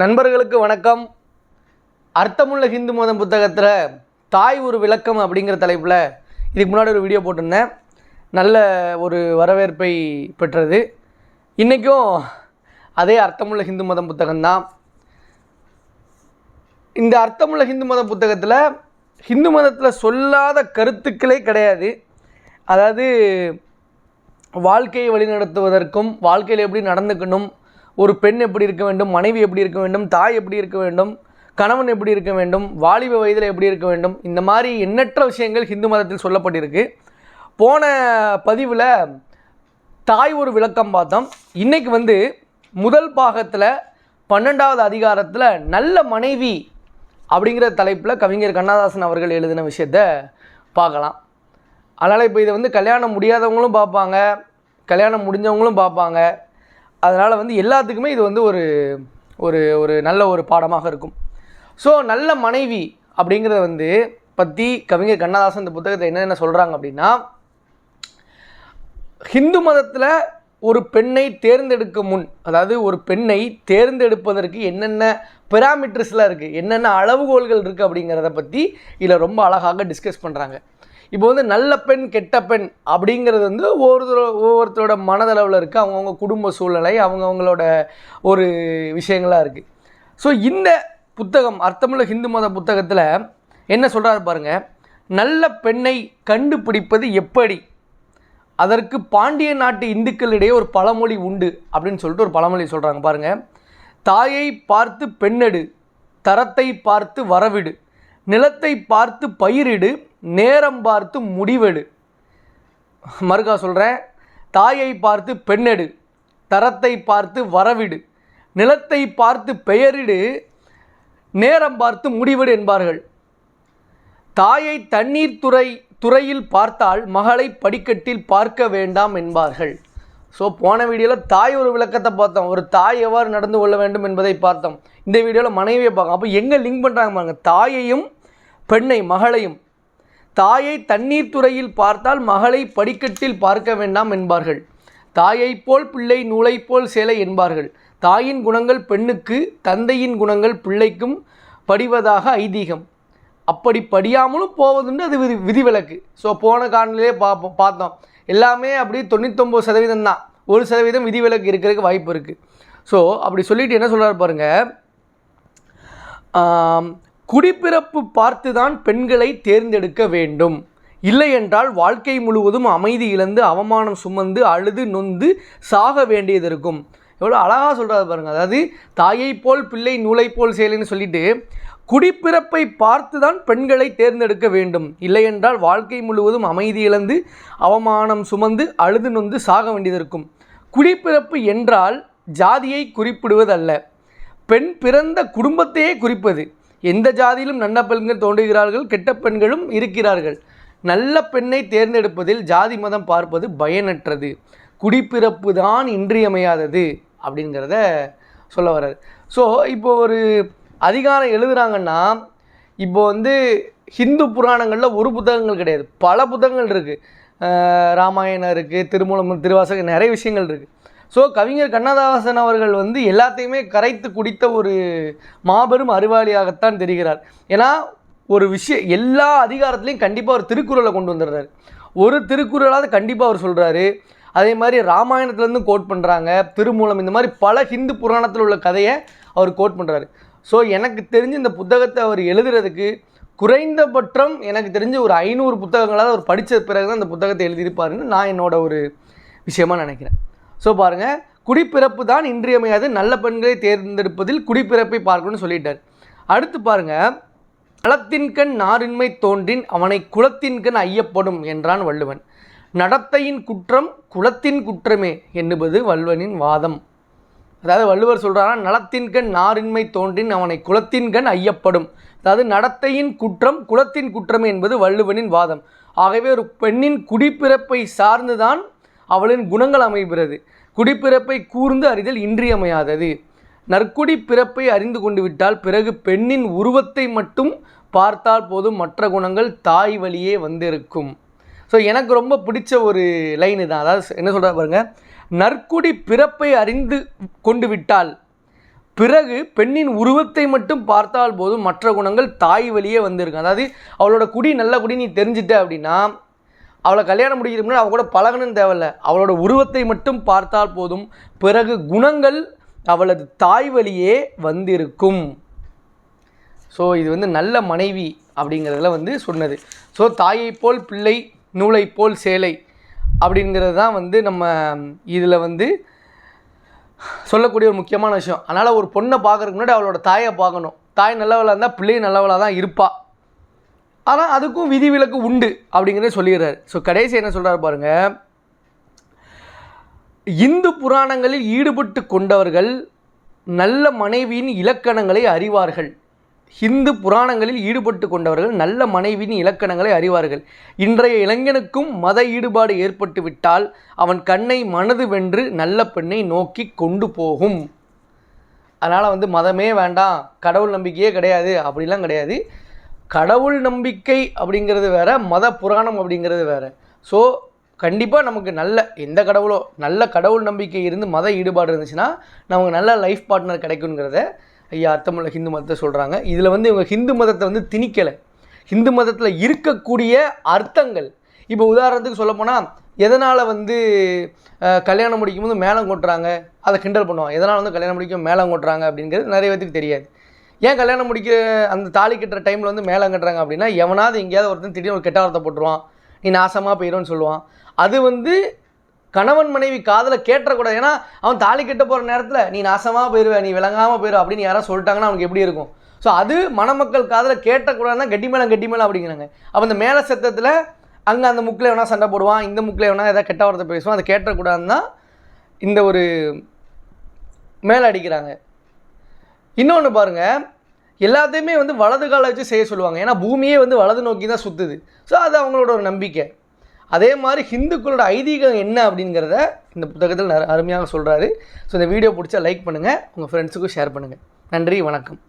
நண்பர்களுக்கு வணக்கம். அர்த்தமுள்ள ஹிந்து மதம் புத்தகத்தில் தாய் ஒரு விளக்கம் அப்படிங்கிற தலைப்பில் இதுக்கு முன்னாடி ஒரு வீடியோ போட்டிருந்தேன். நல்ல ஒரு வரவேற்பை பெற்றது. இன்றைக்கும் அதே அர்த்தமுள்ள ஹிந்து மதம் புத்தகம்தான். இந்த அர்த்தமுள்ள ஹிந்து மத புத்தகத்தில் ஹிந்து மதத்தில் சொல்லாத கருத்துக்களே கிடையாது. அதாவது வாழ்க்கையை வழிநடத்துவதற்கும் வாழ்க்கையில் எப்படி நடந்துக்கணும் ஒரு பெண் எப்படி இருக்க வேண்டும் மனைவி எப்படி இருக்க வேண்டும் தாய் எப்படி இருக்க வேண்டும் கணவன் எப்படி இருக்க வேண்டும் வாலிப வயதில் எப்படி இருக்க வேண்டும் இந்த மாதிரி எண்ணற்ற விஷயங்கள் ஹிந்து மதத்தில் சொல்லப்பட்டிருக்கு. போன பதிவில் தாய் ஒரு விளக்கம் பார்த்தோம். இன்றைக்கி வந்து முதல் பாகத்தில் பன்னெண்டாவது அதிகாரத்தில் நல்ல மனைவி அப்படிங்கிற தலைப்பில் கவிஞர் கண்ணதாசன் அவர்கள் எழுதின விஷயத்த பார்க்கலாம். அதனால் இப்போ இதை வந்து கல்யாணம் முடியாதவங்களும் பார்ப்பாங்க கல்யாணம் முடிஞ்சவங்களும் பார்ப்பாங்க. அதனால் வந்து எல்லாத்துக்குமே இது வந்து ஒரு ஒரு ஒரு நல்ல ஒரு பாடமாக இருக்கும். ஸோ நல்ல மனைவி அப்படிங்கிறத வந்து பற்றி கவிஞர் கண்ணதாசன் இந்த புத்தகத்தை என்னென்ன சொல்கிறாங்க அப்படின்னா ஹிந்து மதத்தில் ஒரு பெண்ணை தேர்ந்தெடுக்க முன் அதாவது ஒரு பெண்ணை தேர்ந்தெடுப்பதற்கு என்னென்ன பெராமீட்டர்ஸ்லாம் இருக்குது என்னென்ன அளவுகோல்கள் இருக்குது அப்படிங்கிறத பற்றி இதில் ரொம்ப அழகாக டிஸ்கஸ் பண்ணுறாங்க இப்போ வந்து நல்ல பெண் கெட்ட பெண் அப்படிங்கிறது வந்து ஒவ்வொருத்தர ஒவ்வொருத்தரோட மனதளவில் இருக்குது அவங்கவுங்க குடும்ப சூழ்நிலை அவங்கவுங்களோட ஒரு விஷயங்களாக இருக்குது ஸோ இந்த புத்தகம் அர்த்தமுள்ள ஹிந்து மத புத்தகத்தில் என்ன சொல்கிறாரு பாருங்கள் நல்ல பெண்ணை கண்டுபிடிப்பது எப்படி? அதற்கு பாண்டிய நாட்டு இந்துக்களிடையே ஒரு பழமொழி உண்டு அப்படின்னு சொல்லிட்டு ஒரு பழமொழி சொல்கிறாங்க பாருங்கள் தாயை பார்த்து பெண்ணெடு தரத்தை பார்த்து வரவிடு நிலத்தை பார்த்து பயிரிடு நேரம் பார்த்து முடிவெடு. மறுக்கா சொல்கிறேன் தாயை பார்த்து பெண்ணெடு தரத்தை பார்த்து வரவிடு நிலத்தை பார்த்து பெயரிடு நேரம் பார்த்து முடிவெடு என்பார்கள். தாயை தண்ணீர் துறை துறையில் பார்த்தால் மகளை படிக்கட்டில் பார்க்க வேண்டாம் என்பார்கள். ஸோ போன வீடியோவில் தாய் ஒரு விளக்கத்தை பார்த்தோம். ஒரு தாய் எவ்வாறு நடந்து கொள்ள வேண்டும் என்பதை பார்த்தோம். இந்த வீடியோவில் மனைவியை பார்க்கும். அப்போ எங்கே லிங்க் பண்ணுறாங்க பாருங்கள் தாயையும் பெண்ணை மகளையும் தாயை தண்ணீர் துறையில் பார்த்தால் மகளை படிக்கட்டில் பார்க்க வேண்டாம் என்பார்கள். தாயைப் போல் பிள்ளை நூலைப் போல் சேலை என்பார்கள். தாயின் குணங்கள் பெண்ணுக்கு தந்தையின் குணங்கள் பிள்ளைக்கும் படிவதாக ஐதீகம். அப்படி படியாமலும் போவதுண்டு அது விதி விதிவிலக்கு. ஸோ போன காணொலியிலே பார்ப்போம் பார்த்தோம். எல்லாமே அப்படி தொண்ணூத்தொம்பது சதவீதம் தான். ஒரு சதவீதம் விதிவிலக்கு இருக்கிறதுக்கு வாய்ப்பு இருக்குது ஸோ அப்படி சொல்லிட்டு என்ன சொல்கிறார் பாருங்கள் குடிப்பிறப்பு பார்த்து தான் பெண்களை தேர்ந்தெடுக்க வேண்டும். இல்லை என்றால் வாழ்க்கை முழுவதும் அமைதி இழந்து அவமானம் சுமந்து அழுது நொந்து சாக வேண்டியது இருக்கும். எவ்வளோ அழகாக சொல்கிறாரு பாருங்கள் அதாவது தாயைப் போல் பிள்ளை நூலைப் போல் செயலின்னு சொல்லிட்டு குடிப்பிறப்பை பார்த்து தான் பெண்களை தேர்ந்தெடுக்க வேண்டும். இல்லை என்றால் வாழ்க்கை முழுவதும் அமைதி இழந்து அவமானம் சுமந்து அழுது நொந்து சாக வேண்டியது இருக்கும். குடிப்பிறப்பு என்றால் ஜாதியை குறிப்பிடுவதல்ல. பெண் பிறந்த குடும்பத்தையே குறிப்பது. எந்த ஜாதியிலும் நல்ல பெண்கள் தோன்றுகிறார்கள் கெட்ட பெண்களும் இருக்கிறார்கள். நல்ல பெண்ணை தேர்ந்தெடுப்பதில் ஜாதி மதம் பார்ப்பது பயனற்றது. குடிப்பிறப்பு தான் இன்றியமையாதது அப்படிங்கிறத சொல்ல வர்றாரு. ஸோ இப்போ ஒரு அதிகாரம் எழுதுகிறாங்கன்னா இப்போ வந்து ஹிந்து புராணங்களில் ஒரு புத்தகங்கள் கிடையாது. பல புத்தகங்கள் இருக்குது ராமாயணம் இருக்குது திருமூலம் திருவாசகம் நிறைய விஷயங்கள் இருக்குது ஸோ கவிஞர் கண்ணதாசன் அவர்கள் வந்து எல்லாத்தையுமே கரைத்து குடித்த ஒரு மாபெரும் அறிவாளியாகத்தான் தெரிகிறார். ஏன்னா ஒரு விஷயம் எல்லா அதிகாரத்துலேயும் கண்டிப்பாக ஒரு திருக்குறளை கொண்டு வந்துடுறாரு. ஒரு திருக்குறளாவது கண்டிப்பாக அவர் சொல்கிறாரு அதே மாதிரி ராமாயணத்துலேருந்து கோட் பண்ணுறாங்க திருமூலம் இந்த மாதிரி பல ஹிந்து புராணத்தில் உள்ள கதையை அவர் கோட் பண்ணுறாரு ஸோ எனக்கு தெரிஞ்சு இந்த புத்தகத்தை அவர் எழுதுறதுக்கு குறைந்தபட்சம் எனக்கு தெரிஞ்ச ஒரு ஐநூறு புத்தகங்களாவது அவர் படித்த பிறகு தான் அந்த புத்தகத்தை எழுதியிருப்பாருன்னு நான் என்னோட ஒரு விஷயமா நினைக்கிறேன். ஸோ பாருங்கள் குடிப்பிறப்பு தான் இன்றியமையாது. நல்ல பெண்களை தேர்ந்தெடுப்பதில் குடிப்பிறப்பை பார்க்கணும்னு சொல்லிட்டார். அடுத்து பாருங்கள் நலத்தின்கண் நாரின்மை தோன்றின் அவனை குலத்தின்கண் ஐயப்படும் என்றான் வள்ளுவன். நடத்தையின் குற்றம் குலத்தின் குற்றமே என்பது வள்ளுவனின் வாதம். அதாவது வள்ளுவர் சொல்கிறாரா நலத்தின்கண் நாரின்மை தோன்றின் அவனை குலத்தின்கண் ஐயப்படும். அதாவது நடத்தையின் குற்றம் குலத்தின் குற்றமே என்பது வள்ளுவனின் வாதம். ஆகவே ஒரு பெண்ணின் குடிப்பிறப்பை சார்ந்துதான் அவளின் குணங்கள் அமைகிறது. குடிப்பிறப்பை கூர்ந்து அறிதல் இன்றியமையாதது. நற்குடி பிறப்பை அறிந்து கொண்டு விட்டால் பிறகு பெண்ணின் உருவத்தை மட்டும் பார்த்தால் போதும் மற்ற குணங்கள் தாய் வழியே வந்திருக்கும். ஸோ எனக்கு ரொம்ப பிடிச்ச ஒரு லைனு தான் அதாவது என்ன சொல்கிறா பாருங்க? நற்குடி பிறப்பை அறிந்து கொண்டு விட்டால் பிறகு பெண்ணின் உருவத்தை மட்டும் பார்த்தால் போதும் மற்ற குணங்கள் தாய் வழியே வந்திருக்கும். அதாவது அவளோட குடி நல்ல குடி நீ தெரிஞ்சிட்ட அப்படின்னா அவளை கல்யாணம் முடிக்கிறதுக்கு முன்னாடி அவள் கூட பழகணும்னு தேவையில்ல. அவளோட உருவத்தை மட்டும் பார்த்தால் போதும். பிறகு குணங்கள் அவளது தாய் வழியே வந்திருக்கும். ஸோ இது வந்து நல்ல மனைவி அப்படிங்கிறதுல வந்து சொன்னது. ஸோ தாயை போல் பிள்ளை நூலை போல் சேலை அப்படிங்கிறது தான் வந்து நம்ம இதில் வந்து சொல்லக்கூடிய ஒரு முக்கியமான விஷயம். அதனால் ஒரு பொண்ணை பார்க்குறதுக்கு முன்னாடி அவளோட தாயை பார்க்கணும். தாய் நல்லவளாக இருந்தால் பிள்ளையும் நல்லவளாக தான் இருப்பாள் ஆனால் அதுக்கும் விதிவிலக்கு உண்டு அப்படிங்கிறத சொல்லிடுறாரு. ஸோ கடைசி என்ன சொல்கிறார் பாருங்கள் இந்து புராணங்களில் ஈடுபட்டு கொண்டவர்கள் நல்ல மனைவியின் இலக்கணங்களை அறிவார்கள். ஹிந்து புராணங்களில் ஈடுபட்டு கொண்டவர்கள் நல்ல மனைவியின் இலக்கணங்களை அறிவார்கள். இன்றைய இளைஞனுக்கும் மத ஈடுபாடு ஏற்பட்டு விட்டால் அவன் கண்ணை மனது வென்று நல்ல பெண்ணை நோக்கி கொண்டு போகும். அதனால் வந்து மதமே வேண்டாம் கடவுள் நம்பிக்கையே கிடையாது அப்படிலாம் கிடையாது. கடவுள் நம்பிக்கை அப்படிங்கிறது வேற மத புராணம் அப்படிங்கிறது வேற. ஸோ கண்டிப்பாக நமக்கு நல்ல எந்த கடவுளோ நல்ல கடவுள் நம்பிக்கை இருந்து மத ஈடுபாடு இருந்துச்சுன்னா நமக்கு நல்ல லைஃப் பார்ட்னர் கிடைக்குங்கிறத ஐயா அர்த்தமுள்ள ஹிந்து மதத்தை சொல்கிறாங்க இதில் வந்து இவங்க ஹிந்து மதத்தை வந்து திணிக்கலை. ஹிந்து மதத்தில் இருக்கக்கூடிய அர்த்தங்கள். இப்போ உதாரணத்துக்கு சொல்லப்போனால் எதனால் வந்து கல்யாணம் முடிக்கும்போது மேளம் கொட்டுறாங்க அதை கிண்டல் பண்ணுவாங்க. எதனால் வந்து கல்யாணம் முடிக்கும் மேளம் கொட்டுறாங்க அப்படிங்கிறது நிறைய பேத்துக்கு தெரியாது. ஏன் கல்யாணம் முடிக்க அந்த தாலி கட்டுற டைமில் வந்து மேலே கட்டுறாங்க அப்படின்னா எவனாவது எங்கேயாவது ஒருத்தன் திடீர்னு ஒரு கெட்ட வார்த்தை போட்டுருவான். நீ நாசமாக போயிடும்னு சொல்லுவான். அது வந்து கணவன் மனைவி காதில் கேட்டக்கூடாது ஏன்னா அவன் தாலி கட்ட போகிற நேரத்தில் நீ நாசமாக போயிடுவ நீ விளங்காமல் போயிடுவ அப்படின்னு யாராவது சொல்லிட்டாங்கன்னா அவனுக்கு எப்படி இருக்கும்? ஸோ அது மணமக்கள் காதில் கேட்டக்கூடாதுன்னா கட்டி மேலே கட்டி மேலே அப்படிங்கிறாங்க. அப்போ அந்த மேலே சத்தத்தில் அங்கே அந்த முக்கில் வேணால் சண்டை போடுவான் இந்த முக்கில் வேணால் ஏதாவது கெட்ட வார்த்தை பேசுவான் அதை கேட்டக்கூடாதுன்னா இந்த ஒரு மேலே அடிக்கிறாங்க. இன்னொன்று பாருங்கள் எல்லாத்தையுமே வந்து வலது காலை வச்சு செய்ய சொல்லுவாங்க. ஏன்னா பூமியே வந்து வலது நோக்கி தான் சுற்றுது ஸோ அது அவங்களோட ஒரு நம்பிக்கை. அதே மாதிரி ஹிந்துக்களோட ஐதீகம் என்ன அப்படிங்கிறத இந்த புத்தகத்தில் அருமையாக சொல்கிறாரு ஸோ இந்த வீடியோ பிடிச்சா லைக் பண்ணுங்கள் உங்கள் ஃப்ரெண்ட்ஸுக்கும் ஷேர் பண்ணுங்கள் நன்றி வணக்கம்.